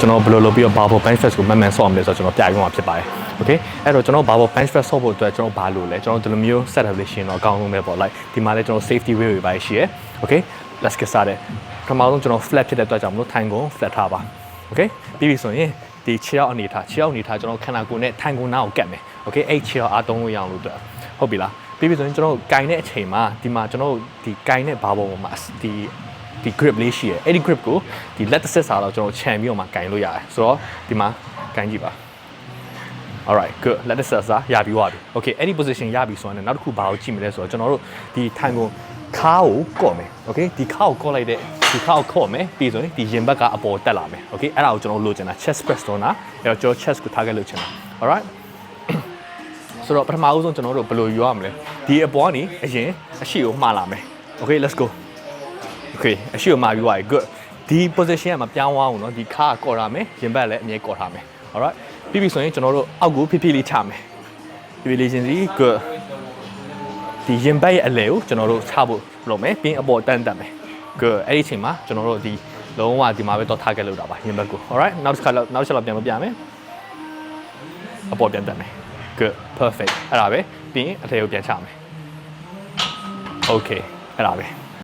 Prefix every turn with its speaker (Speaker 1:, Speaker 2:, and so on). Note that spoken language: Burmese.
Speaker 1: ကျွန်တော်ဘယ်လိုလုပ်ပြီးတော့ barbell bench press ကိုမှန်မှန်ဆော့အောင်လဲဆိုတော့ကျွန်တော်ပြပြမှာဖြစ်ပါတယ် okay အဲ့တော့ကျွန်တော် barbell bench press ဆော့ဖို့အတွက်ကျွန်တော်ဘာလုပ်လဲကျွန်တော်ဒီလိုမျိုး setup လေးရှင်းတော့အကောင်းဆုံးပဲပေါ့ like ဒီမှာလည်းကျွန်တော် safety way တွေပါရှိရယ် okay let's get started ပထမဆုံးကျွန်တော် flat ဖြစ်တဲ့အတွက်ကြောင့်မလို့ထိုင်ကုန် flat ထားပါ okay ပြီးပြီဆိုရင်ဒီခြေထောက်အနေထားခြေထောက်အနေထားကျွန်တော်ခန္ဓာကိုယ်နဲ့ထိုင်ကုန်နားကိုကတ်မယ် okay အဲ့ခြေထောက်အားသုံးလို့ရအောင်လို့အတွက်ဟုတ်ပြီလားပြီးပြီဆိုရင်ကျွန်တော်ကင်တဲ့အချိန်မှာဒီမှာကျွန်တော်ဒီကင်တဲ့ဘာပေါ်ပေါ်မှာဒီ ဒီ grip လေးရှိရယ်အဲ့ဒီ grip ကိုဒီလက်တစ်ဆက်စာတော့ကျွန်တော်ခြံပြီးတော့မှကင်လို့ရတယ်ဆိုတော့ဒီမှာကင်ကြည့်ပါ alright good လက်တစ်ဆက်စာရပြီးသွားပြီ okay အဲ့ဒီ position ရပြီဆိုရင်နောက်တစ်ခုဘာကိုကြည့်မလဲဆိုတော့ကျွန်တော်တို့ဒီထိုင်ကုန်ခါကိုကော့မယ် okay ဒီခါကိုကော့လိုက်တဲ့ဒီခါကိုကော့မယ်ပြီးဆိုရင်ဒီရင်ဘက်ကအပေါ်တက်လာမယ် okay အဲ့ဒါကိုကျွန်တော်လိုချင်တာ chest press တော့နာအဲ့တော့ကျွန်တော် chest ကို target လုပ်ချင်တာ alright ဆိုတော့ပထမအဦးဆုံးကျွန်တော်တို့ဘယ်လိုယူရမလဲဒီအပေါ်ကနေအရင်အရှိကိုမှားလာမယ် okay let's go okay အရှိကိုမှားပြီးသွားပြီ good ဒီ position ကမပြောင်းသွားဘူးเนาะဒီခါကကော့ရမယ်ရင်ဘက်လည်းအမြဲကော့ထားမယ် alright ပြီးပြီဆိုရင်ကျွန်တော်တို့အောက်ကိုဖြည်းဖြည်းလေးချမယ်ဖြည်းဖြည်းလေးချင်းစီ good ဒီရင်ဘက်ရဲ့အလဲကိုကျွန်တော်တို့ချဖို့လုပ်မယ်ပြီးရင်အပေါ်တန်းတက်မယ် good အဲ့ဒီအချိန်မှာကျွန်တော်တို့ဒီလုံးဝဒီမှာပဲတော့ target လုပ်တာပါရင်ဘက်ကို alright နောက်တစ်ခါလောက်နောက်တစ်ချက်လောက်ပြန်မပြမယ်အပေါ်ပြန်တက်မယ် good perfect အဲ့ဒါပဲပြီးရင်အထည်ကိုပြန်ချမယ် okay အဲ့ဒါပဲ